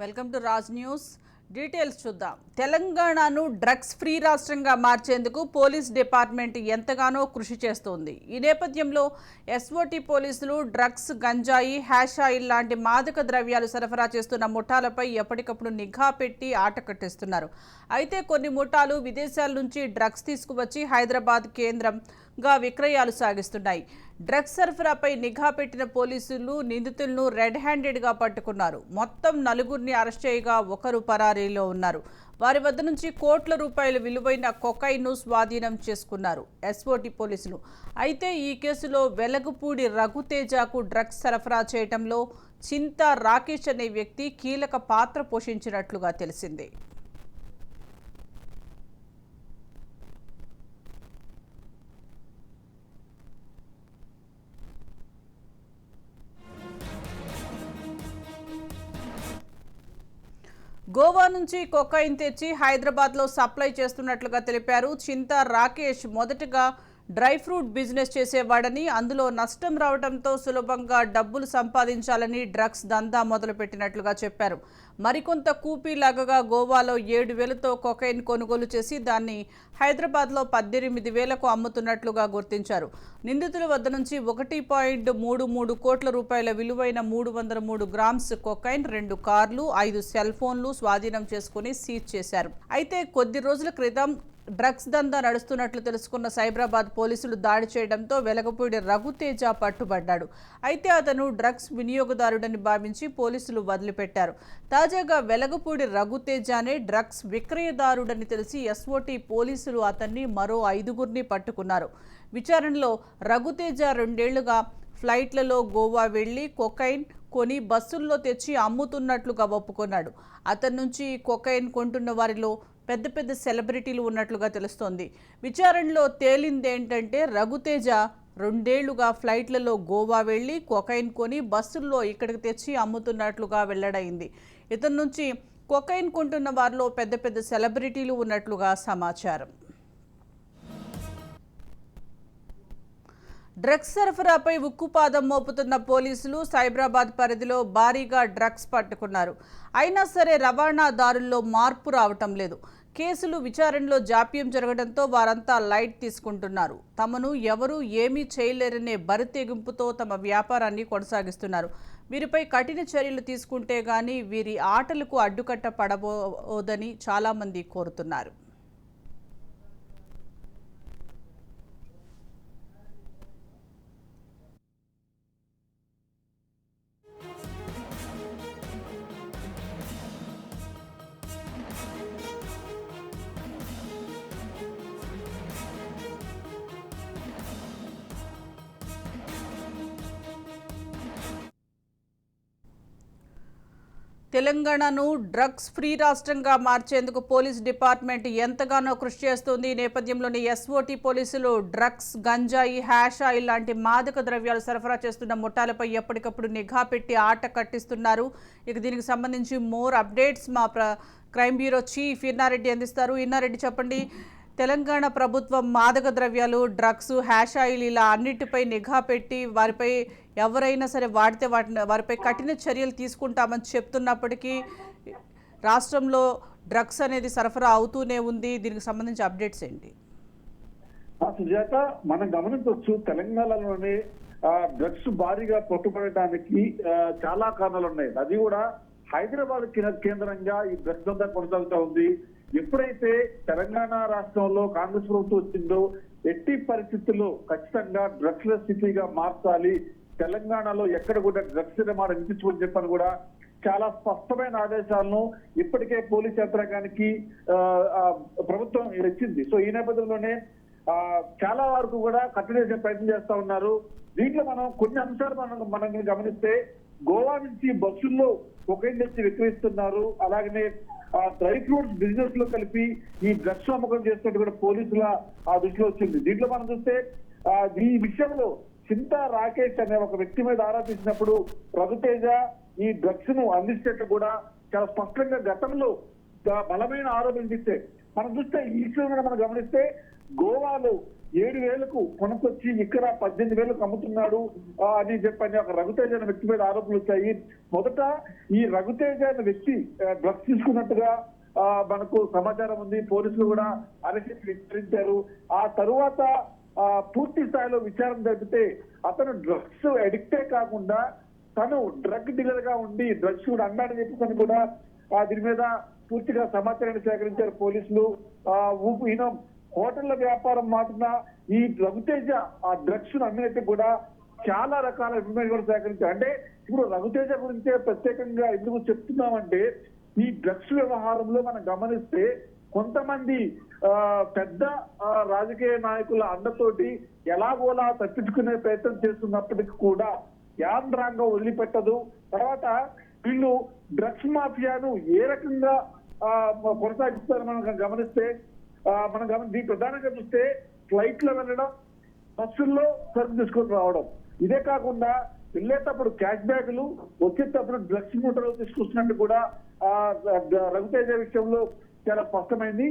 Welcome to Raj news. Details చూద్దాం. తెలంగాణను drugs free రాష్ట్రంగా మార్చేందుకు పోలీస్ డిపార్ట్మెంట్ ఎంతగానో కృషి చేస్తోంది. ఈ నేపథ్యంలో ఎస్ఓటి పోలీసులు డ్రగ్స్ గంజాయి హ్యాష్ ఆయిల్ లాంటి మాదక ద్రవ్యాలు సరఫరా చేస్తున్న ముఠాలపై ఎప్పటికప్పుడు నిఘా పెట్టి ఆట కట్టిస్తున్నారు అయితే కొన్ని ముఠాలు విదేశాల నుంచి డ్రగ్స్ తీసుకువచ్చి హైదరాబాద్ కేంద్రం గా విక్రయాలు సాగిస్తున్నాయి. డ్రగ్స్ సరఫరాపై నిఘా పెట్టిన పోలీసులు నిందితులను రెడ్ హ్యాండెడ్గా పట్టుకున్నారు. మొత్తం నలుగురిని అరెస్ట్ చేయగా ఒకరు పరారీలో ఉన్నారు. వారి వద్ద నుంచి కోట్ల రూపాయల విలువైన కొకైన్ను స్వాధీనం చేసుకున్నారు ఎస్ఓటి పోలీసులు. అయితే ఈ కేసులో వెలగపూడి రఘుతేజకు డ్రగ్స్ సరఫరా చేయడంలో చింత రాకేష్ అనే వ్యక్తి కీలక పాత్ర పోషించినట్లుగా తెలిసింది. గోవా నుంచి కొకైన్ తెచ్చి హైదరాబాద్లో సప్లై చేస్తున్నట్లుగా తెలిపారు. చింత రాకేష్ మొదటగా డ్రై ఫ్రూట్ బిజినెస్ చేసేవాడని అందులో నష్టం రావడంతో సులభంగా డబ్బులు సంపాదించాలని డ్రగ్స్ దందా మొదలుపెట్టినట్లుగా చెప్పారు. మరికొంత కూపీలాగగా గోవాలో ఏడు వేలతో కొకైన్ కొనుగోలు చేసి దాన్ని హైదరాబాద్లో పద్దెనిమిది వేలకు అమ్ముతున్నట్లుగా గుర్తించారు. నిందితుల వద్ద నుంచి ఒకటి పాయింట్ మూడు మూడు కోట్ల రూపాయల విలువైన మూడు వందల మూడు గ్రామ్స్ కొకైన్ రెండు కార్లు ఐదు సెల్ ఫోన్లు స్వాధీనం చేసుకుని సీజ్ చేశారు. అయితే కొద్ది రోజుల క్రితం డ్రగ్స్ దందా నడుస్తున్నట్లు తెలుసుకున్న సైబరాబాద్ పోలీసులు దాడి చేయడంతో వెలగపూడి రఘుతేజ పట్టుబడ్డాడు. అయితే అతను డ్రగ్స్ వినియోగదారుడని భావించి పోలీసులు వదిలిపెట్టారు. తాజాగా వెలగపూడి రఘుతేజనే డ్రగ్స్ విక్రయదారుడని తెలిసి ఎస్ఓటీ పోలీసులు అతన్ని మరో ఐదుగురిని పట్టుకున్నారు. విచారణలో రఘుతేజ రెండేళ్ళుగా ఫ్లైట్లలో గోవా వెళ్ళి కొకైన్ కొని బస్సుల్లో తెచ్చి అమ్ముతున్నట్లుగా ఒప్పుకున్నాడు. అతని నుంచి కొకైన్ కొంటున్న వారిలో పెద్ద పెద్ద సెలబ్రిటీలు ఉన్నట్లుగా తెలుస్తోంది. విచారణలో తేలిందేంటంటే రఘుతేజ రెండేళ్ళుగా ఫ్లైట్లలో గోవా వెళ్ళి కొకైన్ కొని బస్సుల్లో ఇక్కడికి తెచ్చి అమ్ముతున్నట్లుగా వెల్లడైంది. ఇతని నుంచి కొకైన్ కొంటున్న వారిలో పెద్ద పెద్ద సెలబ్రిటీలు ఉన్నట్లుగా సమాచారం. డ్రగ్స్ సరఫరాపై ఉక్కుపాదం మోపుతున్న పోలీసులు సైబరాబాద్ పరిధిలో భారీగా డ్రగ్స్ పట్టుకున్నారు. అయినా సరే రవాణాదారుల్లో మార్పు రావటం లేదు. కేసులు విచారణలో జాప్యం జరగడంతో వారంతా లైట్ తీసుకుంటున్నారు. తమను ఎవరూ ఏమీ చేయలేరనే బరితెగింపుతో తమ వ్యాపారాన్ని కొనసాగిస్తున్నారు. వీరిపై కఠిన చర్యలు తీసుకుంటే గాని వీరి ఆటలకు అడ్డుకట్ట పడబోదని చాలామంది కోరుతున్నారు. తెలంగాణను డ్రగ్స్ ఫ్రీ రాష్ట్రంగా మార్చేందుకు పోలీస్ డిపార్ట్మెంట్ ఎంతగానో కృషి చేస్తుంది. ఈ నేపథ్యంలోని ఎస్ఓటీ పోలీసులు డ్రగ్స్ గంజాయి హ్యాష్ ఆయిల్ లాంటి మాదక ద్రవ్యాలు సరఫరా చేస్తున్న ముఠాలపై ఎప్పటికప్పుడు నిఘా పెట్టి ఆట కట్టిస్తున్నారు. ఇక దీనికి సంబంధించి మోర్ అప్డేట్స్ మా ప్ర క్రైమ్ బ్యూరో చీఫ్ ఇన్నారెడ్డి అందిస్తారు. ఇన్నారెడ్డి చెప్పండి తెలంగాణ ప్రభుత్వం మాదక ద్రవ్యాలు డ్రగ్స్ హ్యాష్ ఆయిల్ ఇలా అన్నిటిపై నిఘా పెట్టి వారిపై ఎవరైనా సరే వాడితే వాటిని వారిపై కఠిన చర్యలు తీసుకుంటామని చెప్తున్నప్పటికీ రాష్ట్రంలో డ్రగ్స్ అనేది సరఫరా అవుతూనే ఉంది. దీనికి సంబంధించి అప్డేట్స్ ఏంటి? సుజాత మనం గమనించవచ్చు తెలంగాణలోనే డ్రగ్స్ భారీగా పట్టుబడటానికి చాలా కారణాలు ఉన్నాయి అది కూడా హైదరాబాద్ కేంద్రంగా ఈ డ్రగ్స్ అంతా కొనసాగుతూ ఉంది. ఎప్పుడైతే తెలంగాణ రాష్ట్రంలో కాంగ్రెస్ ప్రభుత్వం వచ్చిందో ఎట్టి పరిస్థితుల్లో ఖచ్చితంగా డ్రగ్స్ల స్థితిగా మార్చాలి. తెలంగాణలో ఎక్కడ కూడా డ్రగ్స్ నిర్మాణం వినిపించుకొని చెప్పని కూడా చాలా స్పష్టమైన ఆదేశాలను ఇప్పటికే పోలీస్ యంత్రాంగానికి ప్రభుత్వం ఇచ్చింది. సో ఈ నేపథ్యంలోనే ఆ, చాలా వరకు కూడా కట్టడి ప్రయత్నం చేస్తా ఉన్నారు. దీంట్లో మనం కొన్ని అంశాలు మనం మనం గమనిస్తే గోవా నుంచి బస్సుల్లో ఒక నుంచి విక్రయిస్తున్నారు అలాగనే డ్రై ఫ్రూట్స్ బిజినెస్లో కలిపి ఈ డ్రగ్స్ అమ్మకం చేస్తున్నట్టు కూడా పోలీసుల ఆ దృష్టిలో వచ్చింది. దీంట్లో మనం చూస్తే ఈ విషయంలో చింతా రాకేష్ అనే ఒక వ్యక్తి మీద ఆరాధించినప్పుడు రఘుతేజ ఈ డ్రగ్స్ను అందించేట్టు కూడా చాలా స్పష్టంగా గతంలో బలమైన ఆరోపణలు ఇస్తే మనం చూస్తే ఈ విషయంలో మనం గమనిస్తే గోవాలో ఏడు వేలకు కొనకొచ్చి ఇక్కడ పద్దెనిమిది వేలకు అమ్ముతున్నాడు అని చెప్పని ఒక రఘుతేజ అనే వ్యక్తి మీద ఆరోపణలు వచ్చాయి. మొదట ఈ రఘుతేజ అనే వ్యక్తి డ్రగ్స్ తీసుకున్నట్టుగా మనకు సమాచారం ఉంది. పోలీసులు కూడా అరెస్ట్ విచారించారు. ఆ తరువాత పూర్తి స్థాయిలో విచారణ జరిపితే అతను డ్రగ్స్ అడిక్టే కాకుండా తను డ్రగ్ డీలర్గా ఉండి డ్రగ్స్ కూడా అన్నాడని చెప్పేసి కూడా దీని మీద పూర్తిగా సమాచారాన్ని సేకరించారు పోలీసులు. ఆ ఊపు ఈయన హోటళ్ళ వ్యాపారం మాటున ఈ రఘుతేజ ఆ డ్రగ్స్ అమ్మినట్టు కూడా చాలా రకాల ఇన్ఫర్మేషన్ కూడా సేకరించారు. అంటే ఇప్పుడు రఘుతేజ గురించే ప్రత్యేకంగా ఎందుకు చెప్తున్నామంటే ఈ డ్రగ్స్ వ్యవహారంలో మనం గమనిస్తే కొంతమంది పెద్ద రాజకీయ నాయకుల అండతోటి ఎలాగోలా తప్పించుకునే ప్రయత్నం చేస్తున్నప్పటికీ కూడా యాంత్రాంగం వదిలిపెట్టదు. తర్వాత వీళ్ళు డ్రగ్స్ మాఫియాను ఏ రకంగా కొనసాగిస్తారని మనం గమనిస్తే మనం గమని దీని ప్రధానంగా చూస్తే ఫ్లైట్లో వెళ్ళడం బస్సుల్లో సరుకు తీసుకొని రావడం. ఇదే కాకుండా వెళ్ళేటప్పుడు క్యాష్ బ్యాగులు వచ్చేటప్పుడు డ్రగ్స్ మూటలు తీసుకొస్తున్నట్టు కూడా రఘుతేజ విషయంలో చాలా స్పష్టమైంది.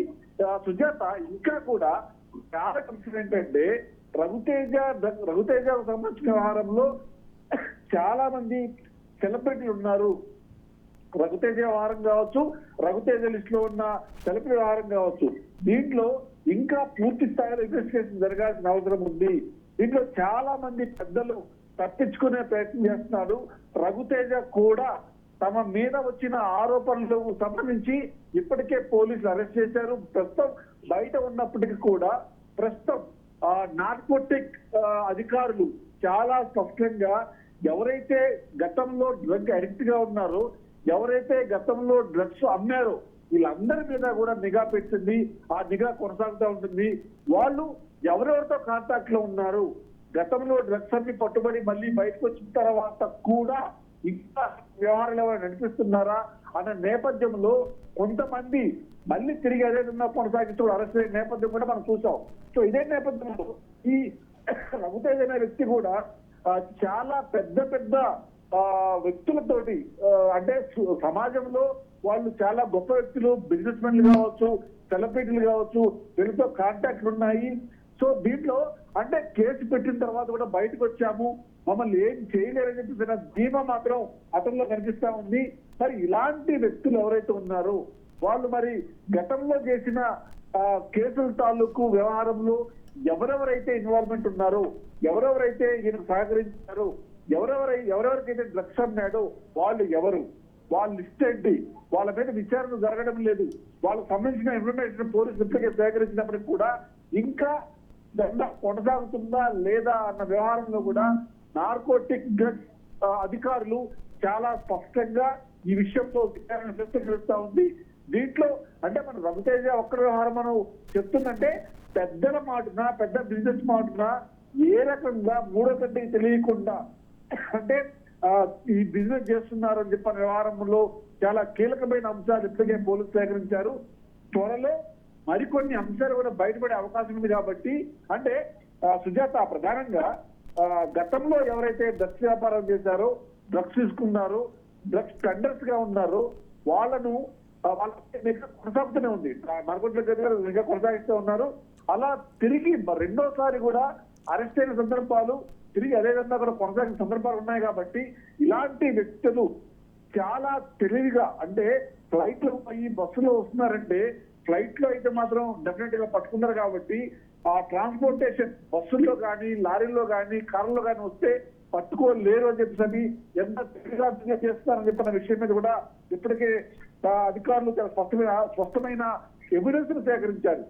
సుజాత ఇంకా కూడా చాలా కన్ఫ్యూజన్ ఏంటంటే రఘుతేజ రఘుతేజ సంబంధించిన వ్యవహారంలో చాలా మంది సెలబ్రిటీలు ఉన్నారు. రఘుతేజ వ్యవహారం కావచ్చు రఘుతేజ లిస్ట్లో ఉన్న సెలబ్రిటీ వ్యవహారం కావచ్చు. దీంట్లో ఇంకా పూర్తి స్థాయిలో ఇన్వెస్టిగేషన్ జరగాల్సిన అవసరం ఉంది. దీంట్లో చాలా మంది పెద్దలు తప్పించుకునే ప్రయత్నం చేస్తున్నారు. రఘుతేజ కూడా తమ మీద వచ్చిన ఆరోపణలకు సంబంధించి ఇప్పటికే పోలీసులు అరెస్ట్ చేశారు. ప్రస్తుతం బయట ఉన్నప్పటికీ కూడా ప్రస్తుతం నార్కోటిక్ అధికారులు చాలా స్పష్టంగా ఎవరైతే గతంలో డ్రగ్ అడిక్ట్గా ఉన్నారో ఎవరైతే గతంలో డ్రగ్స్ అమ్మారో వీళ్ళందరి మీద కూడా నిఘా పెట్టింది. ఆ నిఘా కొనసాగుతూ ఉంటుంది. వాళ్ళు ఎవరెవరితో కాంటాక్ట్లో ఉన్నారు? గతంలో డ్రగ్స్ అన్ని పట్టుబడి మళ్ళీ బయటకు వచ్చిన తర్వాత కూడా ఇంకా వ్యవహారాలు ఎవరు నడిపిస్తున్నారా అన్న నేపథ్యంలో కొంతమంది మళ్ళీ తిరిగి అదే విధంగా కొనసాగిస్తూ అరెస్ట్ అయిన నేపథ్యం కూడా మనం చూసాం. సో ఇదే నేపథ్యంలో ఈ రఘుతేజ్ అనే వ్యక్తి కూడా చాలా పెద్ద పెద్ద ఆ, వ్యక్తులతోటి అంటే సు- సమాజంలో వాళ్ళు చాలా గొప్ప వ్యక్తులు బిజినెస్ మెన్లు కావచ్చు సెలబ్రిటీలు కావచ్చు వీళ్ళతో కాంటాక్ట్లు ఉన్నాయి. సో దీంట్లో అంటే కేసు పెట్టిన తర్వాత కూడా బయటకు వచ్చాము. మమ్మల్ని ఏం చేయలేరని చెప్పి ధీమా మాత్రం అతనిలో కనిపిస్తా ఉంది. మరి ఇలాంటి వ్యక్తులు ఎవరైతే ఉన్నారో వాళ్ళు మరి గతంలో చేసిన కేసుల తాలూకు వ్యవహారంలో ఎవరెవరైతే ఇన్వాల్వ్మెంట్ ఉన్నారో ఎవరెవరైతే ఈయన సహకరించారో ఎవరెవరై ఎవరెవరికైతే డ్రగ్స్ అమ్మాడో వాళ్ళు ఎవరు? వాళ్ళ లిస్ట్ ఏంటి? వాళ్ళ మీద విచారణ జరగడం లేదు. వాళ్ళకు సంబంధించిన ఇన్ఫర్మేషన్ పోలీసులు ఇప్పటికే సేకరించినప్పటికీ కూడా ఇంకా దండ కొనసాగుతుందా లేదా అన్న వ్యవహారంలో కూడా నార్కోటిక్ డ్రగ్స్ అధికారులు చాలా స్పష్టంగా ఈ విషయంలో విచారణ ఉంది. దీంట్లో అంటే మన రవితేజ ఒక్క వ్యవహారం మనం చెప్తుందంటే పెద్దల మాటున పెద్ద బిజినెస్ మాటున ఏ రకంగా మూడో కంటికి తెలియకుండా అంటే ఈ బిజినెస్ చేస్తున్నారు అని చెప్పిన వ్యవహారంలో చాలా కీలకమైన అంశాలు ఇప్పటికే పోలీసులు సేకరించారు. త్వరలో మరికొన్ని అంశాలు కూడా బయటపడే అవకాశం ఉంది కాబట్టి అంటే సుజాత ప్రధానంగా గతంలో ఎవరైతే డ్రగ్స్ వ్యాపారం చేశారో డ్రగ్స్ తీసుకున్నారో డ్రగ్స్ టెండర్స్గా ఉన్నారో వాళ్ళను వాళ్ళ నిఘా కొనసాగుతూనే ఉంది. మరకొండ దగ్గర నిఘా కొనసాగిస్తూ ఉన్నారు. అలా తిరిగి రెండోసారి కూడా అరెస్ట్ అయిన సందర్భాలు తిరిగి అదే విధంగా కూడా కొనసాగిన సందర్భాలు ఉన్నాయి కాబట్టి ఇలాంటి వ్యక్తులు చాలా తెలివిగా అంటే ఫ్లైట్లు పోయి బస్సులో వస్తున్నారంటే ఫ్లైట్లో అయితే మాత్రం డెఫినెట్గా పట్టుకున్నారు కాబట్టి ఆ ట్రాన్స్పోర్టేషన్ బస్సుల్లో కానీ లారీల్లో కానీ కార్లో కానీ వస్తే పట్టుకోలేరు అని చెప్పేసి ఎంత తెలివిగా చేస్తారని చెప్పిన విషయం మీద కూడా ఇప్పటికే అధికారులు చాలా స్పష్టమైన స్పష్టమైన ఎవిడెన్స్ సేకరించారు.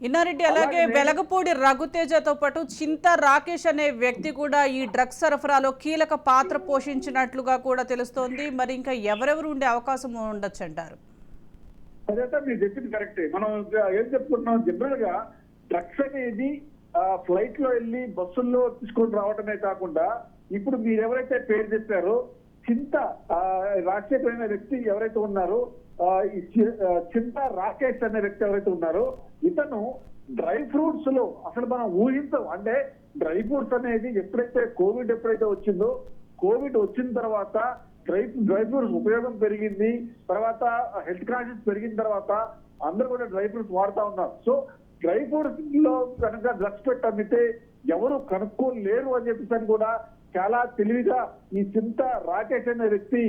ఇన్నారెడ్డి అలాగే అలాగే వెలగపూడి రఘుతేజతో పాటు చింత రాకేష్ అనే వ్యక్తి కూడా ఈ డ్రగ్స్ సరఫరాలో కీలక పాత్ర పోషించినట్లుగా కూడా తెలుస్తోంది. మరి ఇంకా ఎవరెవరు ఉండే అవకాశం ఉండొచ్చు అంటారు? అదైతే మీరు చెప్పింది కరెక్టే. మనం ఏం చెప్పుకుంటున్నాం? జనరల్గా డ్రగ్స్ అనేది ఫ్లైట్లో వెళ్ళి బస్సుల్లో తీసుకొని రావడమే కాకుండా ఇప్పుడు మీరు ఎవరైతే పేరు చెప్పారో చింత ఆ, రాజశేఖర్ అనే వ్యక్తి ఎవరైతే ఉన్నారో చి- చింత రాకేష్ అనే వ్యక్తి ఎవరైతే ఉన్నారో ఇతను డ్రై ఫ్రూట్స్లో అసలు మనం ఊహించం. అంటే డ్రై ఫ్రూట్స్ అనేది ఎప్పుడైతే కోవిడ్ ఎప్పుడైతే వచ్చిందో కోవిడ్ వచ్చిన తర్వాత డ్రై డ్రై ఫ్రూట్స్ ఉపయోగం పెరిగింది. తర్వాత హెల్త్ కాన్షియస్ పెరిగిన తర్వాత అందరూ కూడా డ్రై ఫ్రూట్స్ వాడుతా ఉన్నారు. సో డ్రై ఫ్రూట్స్లో కనుక డ్రగ్స్ పెట్టి అమ్మితే ఎవరు కనుక్కోలేరు అని చెప్పేసి అని కూడా చాలా తెలివిగా ఈ చింత రాకేష్ అనే వ్యక్తి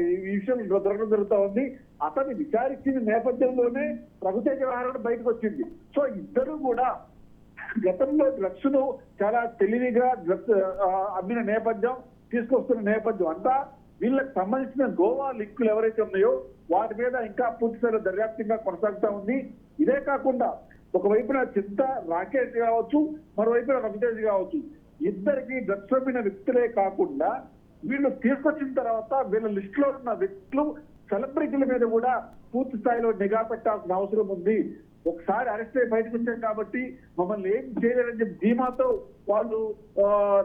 ఈ విషయం దొరకడం జరుగుతూ ఉంది. అతన్ని విచారించిన నేపథ్యంలోనే రఘుతేజ వ్యవహారం బయటకు వచ్చింది సో ఇద్దరు కూడా గతంలో డ్రగ్స్ను చాలా తెలివిగా డ్రగ్స్ అమ్మిన నేపథ్యం తీసుకొస్తున్న నేపథ్యం అంతా వీళ్ళకి సంబంధించిన గోవా లింకులు ఎవరైతే ఉన్నాయో వాటి మీద ఇంకా పూర్తిస్థాయిలో దర్యాప్తంగా దర్యాప్తుగా కొనసాగుతా ఉంది. ఇదే కాకుండా ఒకవైపున చింత రాకేష్ కావచ్చు మరోవైపున రవితేజ్ కావచ్చు. ఇద్దరికి దర్శనమైన వ్యక్తులే కాకుండా వీళ్ళు తీసుకొచ్చిన తర్వాత వీళ్ళ లిస్ట్లో ఉన్న వ్యక్తులు సెలబ్రిటీల మీద కూడా పూర్తి స్థాయిలో నిఘా పెట్టాల్సిన అవసరం ఉంది. ఒకసారి అరెస్ట్ అయి బయటకు వచ్చాం కాబట్టి మమ్మల్ని ఏం చేయలేరని చెప్పి ధీమాతో వాళ్ళు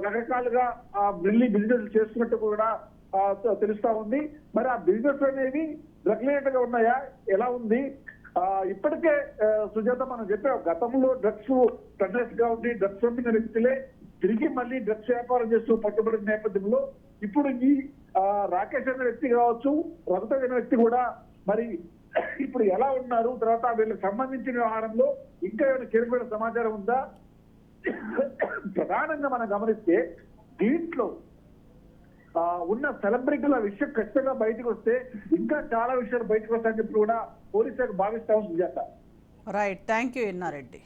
రకరకాలుగా ఆ మిల్లి బిజినెస్ చేస్తున్నట్టు కూడా తెలుస్తా ఉంది. మరి ఆ బిజినెస్ అనేవి రెగ్యులేట్గా ఉన్నాయా? ఎలా ఉంది? ఇప్పటికే సుజాత మనం చెప్పాం గతంలో డ్రగ్స్ టెండర్స్గా ఉండి డ్రగ్స్ అమ్మిన వ్యక్తులే తిరిగి మళ్ళీ డ్రగ్స్ వ్యాపారం చేస్తూ పట్టుబడిన నేపథ్యంలో ఇప్పుడు ఈ రాకేష్ అనే వ్యక్తి కావచ్చు రఘుత అనే వ్యక్తి కూడా మరి ఇప్పుడు ఎలా ఉన్నారు? తర్వాత వీళ్ళకి సంబంధించిన వ్యవహారంలో ఇంకా ఏమైనా కీలకమైన సమాచారం ఉందా? ప్రధానంగా మనం గమనిస్తే దీంట్లో ఉన్న సెలబ్రిటీల విషయం ఖచ్చితంగా బయటకు వస్తే ఇంకా చాలా విషయాలు బయటకు వస్తాయని చెప్పి కూడా పోలీసులకు భావిస్తామని Sujatha right thank you Inna Reddy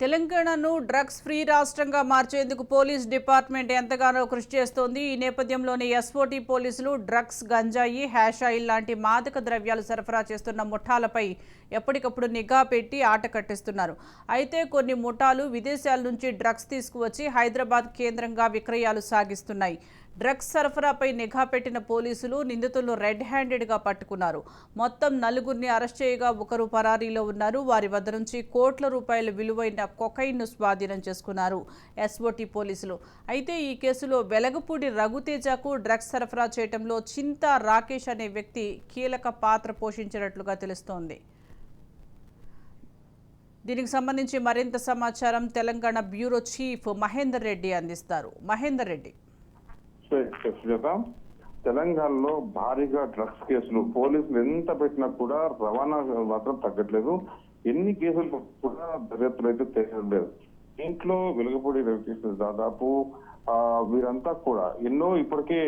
తెలంగాణను డ్రగ్స్ ఫ్రీ రాష్ట్రంగా మార్చేందుకు పోలీస్ డిపార్ట్మెంట్ ఎంతగానో కృషి చేస్తోంది. ఈ నేపథ్యంలోనే ఎస్ఓటీ పోలీసులు డ్రగ్స్ గంజాయి హ్యాష్ ఆయిల్ లాంటి మాదక ద్రవ్యాలు సరఫరా చేస్తున్న ముఠాలపై ఎప్పటికప్పుడు నిఘా పెట్టి ఆట కట్టిస్తున్నారు. అయితే కొన్ని ముఠాలు విదేశాల నుంచి డ్రగ్స్ తీసుకువచ్చి హైదరాబాద్ కేంద్రంగా విక్రయాలు సాగిస్తున్నాయి. డ్రగ్స్ సరఫరాపై నిఘా పెట్టిన పోలీసులు నిందితులను రెడ్ హ్యాండెడ్గా పట్టుకున్నారు. మొత్తం నలుగురిని అరెస్ట్ చేయగా ఒకరు పరారీలో ఉన్నారు. వారి వద్ద నుంచి కోట్ల రూపాయల విలువైన కొకైన్ను స్వాధీనం చేసుకున్నారు ఎస్ఓటి పోలీసులు. అయితే ఈ కేసులో వెలగపూడి రఘుతేజకు డ్రగ్స్ సరఫరా చేయడంలో చింతా రాకేష్ అనే వ్యక్తి కీలక పాత్ర పోషించినట్లుగా తెలుస్తోంది. దీనికి సంబంధించి మరింత సమాచారం తెలంగాణ బ్యూరో చీఫ్ మహేందర్ రెడ్డి అందిస్తారు. మహేందర్ రెడ్డి. సుజాత తెలంగాణలో భారీగా డ్రగ్స్ కేసులు. పోలీసులు ఎంత పెట్టినా కూడా రవాణా మాత్రం తగ్గట్లేదు. ఎన్ని కేసులు కూడా దర్యాప్తులు అయితే తెలియడం లేదు. దీంట్లో వెలుగుపూడి రవికృష్ణ దాదాపు ఆ వీరంతా కూడా ఎన్నో ఇప్పటికే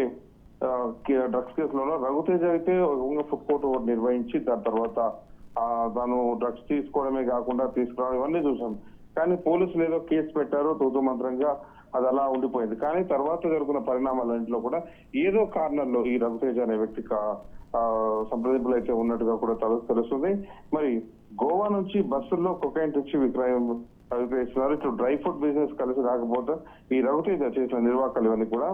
డ్రగ్స్ కేసులలో రఘుతేజ్ అయితే ఫుడ్ కోర్ట్ నిర్వహించి దాని తర్వాత ఆ డ్రగ్స్ తీసుకోవడమే కాకుండా తీసుకురావడం ఇవన్నీ చూసాం. కానీ పోలీసులు ఏదో కేసు పెట్టారు తూతు మంత్రంగా. అది అలా ఉండిపోయింది. కానీ తర్వాత జరుగుతున్న పరిణామాలన్నింటిలో కూడా ఏదో కారణంలో ఈ రఘుతేజ అనే వ్యక్తి సంప్రదింపులు అయితే ఉన్నట్టుగా కూడా తెలుస్తుంది. మరి గోవా నుంచి బస్సుల్లో కొకైన్ తెచ్చి విక్రయం విక్రయిస్తున్నారు ఇటు డ్రై ఫ్రూట్ బిజినెస్ కలిసి రాకపోతే ఈ రఘుతేజ చేసిన నిర్వాహకాలు ఇవన్నీ కూడా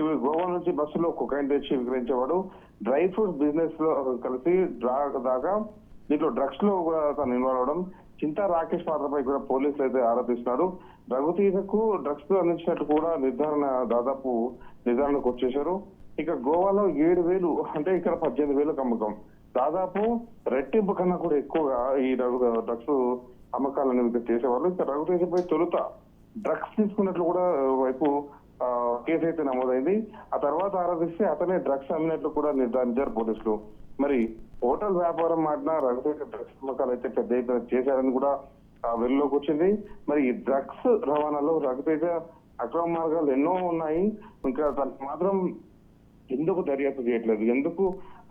ఇవి గోవా నుంచి బస్సులో కొకైన్ తెచ్చి విక్రయించేవాడు డ్రై ఫ్రూట్ బిజినెస్లో కలిసి దాకా దీంట్లో డ్రగ్స్లో కూడా తను ఇన్వాల్వ్ అవడం. చింతా రాకేష్ పాత్రపై కూడా పోలీసులు అయితే ఆరోపిస్తున్నారు రఘుతీజకు డ్రగ్స్ అందించినట్టు కూడా నిర్ధారణ దాదాపు నిర్ధారణకు వచ్చేశారు. ఇక గోవాలో ఏడు వేలు అంటే ఇక్కడ పద్దెనిమిది వేలు అమ్మకం. దాదాపు రెట్టింపు కన్నా కూడా ఎక్కువగా ఈ రఘు డ్రగ్స్ అమ్మకాలు అనేది చేసేవాళ్ళు. ఇక రఘుతేజపై తొలుత డ్రగ్స్ తీసుకున్నట్లు కూడా వైపు కేసు అయితే నమోదైంది. ఆ తర్వాత ఆరాధిస్తే అతనే డ్రగ్స్ అమ్మినట్లు కూడా నిర్ధారించారు పోలీసులు. మరి హోటల్ వ్యాపారం మాటిన రఘుతేజ డ్రగ్స్ అమ్మకాలు అయితే పెద్ద ఎత్తున చేశారని కూడా వెలుగులోకి వచ్చింది. మరి ఈ డ్రగ్స్ రవాణాలో రఘుతేజ అక్రమ మార్గాలు ఎన్నో ఉన్నాయి. ఇంకా దానికి మాత్రం ఎందుకు దర్యాప్తు చేయట్లేదు? ఎందుకు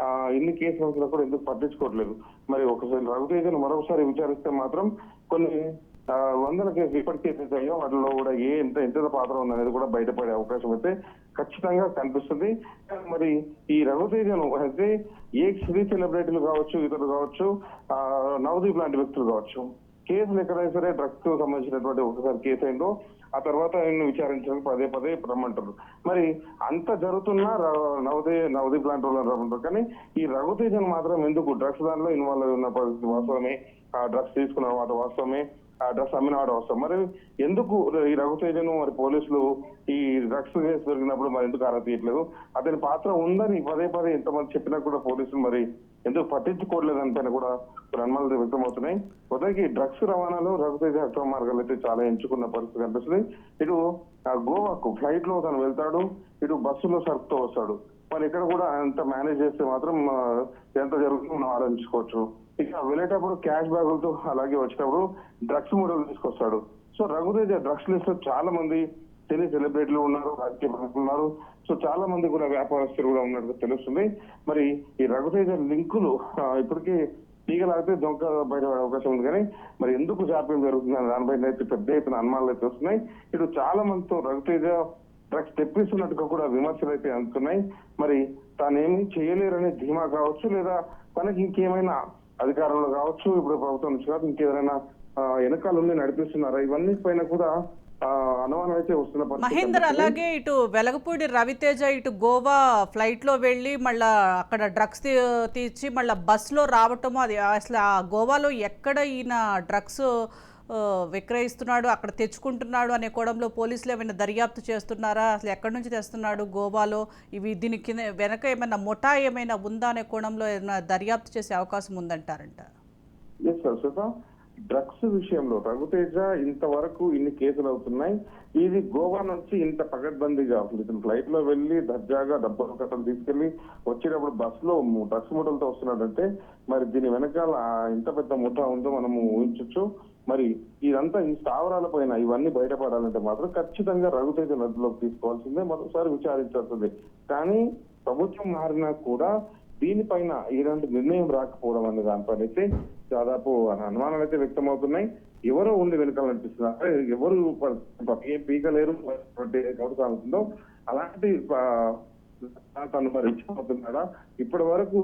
ఎన్ని ఇన్ని కేసులు కూడా ఎందుకు పట్టించుకోవట్లేదు? మరి ఒకసారి రఘుతేజను మరొకసారి విచారిస్తే మాత్రం కొన్ని వందల కేసులు ఇప్పటికే ఏదైతే వాటిలో కూడా ఏ ఎంత ఎంత పాత్ర ఉందనేది కూడా బయటపడే అవకాశం అయితే ఖచ్చితంగా కనిపిస్తుంది. మరి ఈ రఘుతేజను అయితే ఏ సినీ సెలబ్రిటీలు కావచ్చు ఇతరులు కావచ్చు నవదీప్ లాంటి వ్యక్తులు కావచ్చు కేసులు ఎక్కడైనా సరే డ్రగ్స్ సంబంధించినటువంటి ఒకసారి కేసు అయిందో ఆ తర్వాత ఆయన విచారించడానికి పదే పదే రమ్మంటారు. మరి అంత జరుగుతున్నా ర- నవదే నవదీప్ లాంటి వాళ్ళని రమ్మంటారు. కానీ ఈ రఘుతేజన్ మాత్రం ఎందుకు డ్రగ్స్ దానిలో ఇన్వాల్వ్ అయి ఉన్న పరిస్థితి వాస్తవమే? ఆ డ్రగ్స్ తీసుకున్న మాట వాస్తవమే? ఆ డ్రగ్స్ అమ్మిన వాడు అవసరం మరి ఎందుకు ఈ రఘుతేజను మరి పోలీసులు ఈ డ్రగ్స్ కేసు దొరికినప్పుడు మరి ఎందుకు ఆరా తీయట్లేదు? అతని పాత్ర ఉందని పదే పదే ఎంతమంది చెప్పినా కూడా పోలీసులు మరి ఎందుకు పట్టించుకోవట్లేదు దానిపైన కూడా కొన్ని అనుమానాలు వ్యక్తమవుతున్నాయి మొదటికి డ్రగ్స్ రవాణాలో రఘుతేజ అక్రమ మార్గాలు అయితే చాలా ఎంచుకున్న పరిస్థితి కనిపిస్తుంది. ఇటు ఆ గోవాకు ఫ్లైట్లో తను వెళ్తాడు. ఇటు బస్సులో సరుకుతో వస్తాడు. మరి ఇక్కడ కూడా అంత మేనేజ్ చేస్తే మాత్రం ఎంత జరుగుతుందో మనం ఆలోచించుకోవచ్చు. ఇక వెళ్ళేటప్పుడు క్యాష్ బ్యాగులతో అలాగే వచ్చేటప్పుడు డ్రగ్స్ మోడల్ తీసుకొస్తాడు. సో రఘుతేజ డ్రగ్స్ లిస్ట్లో చాలా మంది సినీ సెలబ్రిటీలు ఉన్నారు రాజకీయ ప్రముఖులు ఉన్నారు. సో చాలా మంది కూడా వ్యాపారస్తులు కూడా ఉన్నట్టు తెలుస్తుంది. మరి ఈ రఘుతేజ లింకులు ఇప్పటికీ తీగలాగితే దొంగ బయట అవకాశం ఉంది కానీ మరి ఎందుకు జాప్యం జరుగుతుంది దానిపైన అయితే పెద్ద ఎత్తున అనుమానాలు అయితే వస్తున్నాయి. ఇటు చాలా మందితో రఘుతేజ డ్రగ్స్ తెప్పిస్తున్నట్టుగా కూడా విమర్శలు అయితే అందుతున్నాయి. మరి తానేమి చేయలేరనే ధీమా కావచ్చు లేదా తనకి ఇంకేమైనా అధికారంలో కావచ్చు ఇప్పుడు ప్రభుత్వం నుంచి కాదు ఇంకేదైనా వెనకాల ఉండి నడిపిస్తున్నారా ఇవన్నీ పైన కూడా మహేందర్. అలాగే ఇటు వెలగపూడి రవితేజ ఇటు గోవా ఫ్లైట్లో వెళ్ళి మళ్ళా అక్కడ డ్రగ్స్ తీర్చి మళ్ళీ బస్సులో రావటము అది అసలు ఆ గోవాలో ఎక్కడ ఈయన డ్రగ్స్ విక్రయిస్తున్నాడు అక్కడ తెచ్చుకుంటున్నాడు అనే కోణంలో పోలీసులు ఏమైనా దర్యాప్తు చేస్తున్నారా? అసలు ఎక్కడి నుంచి తెస్తున్నాడు? గోవాలో ఇవి దీని కింద వెనక ఏమైనా ముఠా ఏమైనా ఉందా అనే కోణంలో ఏమైనా దర్యాప్తు చేసే అవకాశం ఉందంటారంట? ఎస్ డ్రగ్స్ విషయంలో రఘుతేజ ఇంతవరకు ఇన్ని కేసులు అవుతున్నాయి. ఇది గోవా నుంచి ఇంత పకడ్బందీగా ఇతను ఫ్లైట్లో వెళ్ళి దర్జాగా డబ్బులు కట్టలు తీసుకెళ్ళి వచ్చేటప్పుడు బస్లో డ్రగ్స్ మూటలతో వస్తున్నాడంటే మరి దీని వెనకాల ఇంత పెద్ద ముఠా ఉందో మనము ఊహించవచ్చు మరి ఇదంతా ఈ స్థావరాల పైన ఇవన్నీ బయటపడాలంటే మాత్రం ఖచ్చితంగా రఘుతేజ నదిలోకి తీసుకోవాల్సిందే మరోసారి విచారించాల్సిందే. కానీ ప్రభుత్వం మారినా కూడా దీనిపైన ఇలాంటి నిర్ణయం రాకపోవడం అనే దానిపైన అయితే దాదాపు అనుమానాలు అయితే వ్యక్తమవుతున్నాయి. ఎవరో ఉండి వెనకాల ఎవరు ఏ పీకలేరు ఎవరు అలాంటి తను మరి ఇచ్చిపోతున్నాడా ఇప్పటి వరకు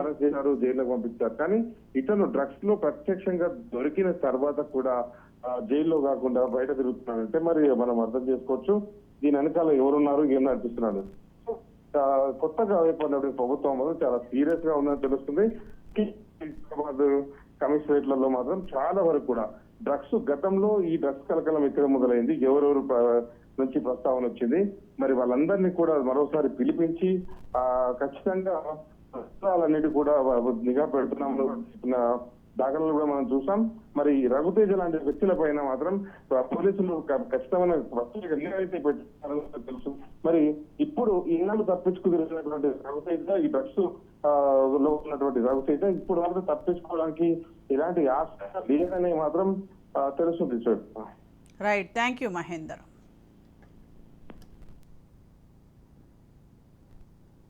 అరెస్ట్ చేశారు జైలుకు పంపించారు. కానీ ఇతను డ్రగ్స్లో ప్రత్యక్షంగా దొరికిన తర్వాత కూడా జైల్లో కాకుండా బయట తిరుగుతున్నాడంటే మరి మనం అర్థం చేసుకోవచ్చు. దీని వెనకాల ఎవరున్నారు ఏం నడిపిస్తున్నాడు కొత్తగా ఏర్పడినటువంటి ప్రభుత్వం మాత్రం చాలా సీరియస్గా ఉందని తెలుస్తుంది. కమిషనరేట్లలో మాత్రం చాలా వరకు కూడా డ్రగ్స్ గతంలో ఈ డ్రగ్స్ కలకలం ఇక్కడ మొదలైంది? ఎవరెవరు నుంచి ప్రస్తావన వచ్చింది. మరి వాళ్ళందరినీ కూడా మరోసారి పిలిపించి ఆ ఖచ్చితంగా ప్రస్తావాలన్నిటి కూడా నిఘా పెడుతున్నాం చెప్పిన దాఖలు కూడా మనం చూసాం. మరి రఘుతేజ లాంటి వ్యక్తుల పైన మాత్రం పోలీసులు ఖచ్చితమైన ప్రత్యేక నిఘా పెట్టారని తెలుసు. మరి ఇప్పుడు ఇన్నాళ్ళు తప్పించుకు తిరిగినటువంటి రఘుతేజ ఈ డ్రగ్స్లో ఉన్నటువంటి రఘుతేజ ఇప్పుడు మాత్రం తప్పించుకోవడానికి ఎలాంటి ఆశ లేదని మాత్రం తెలుస్తుంది sir. Right thank you Mahender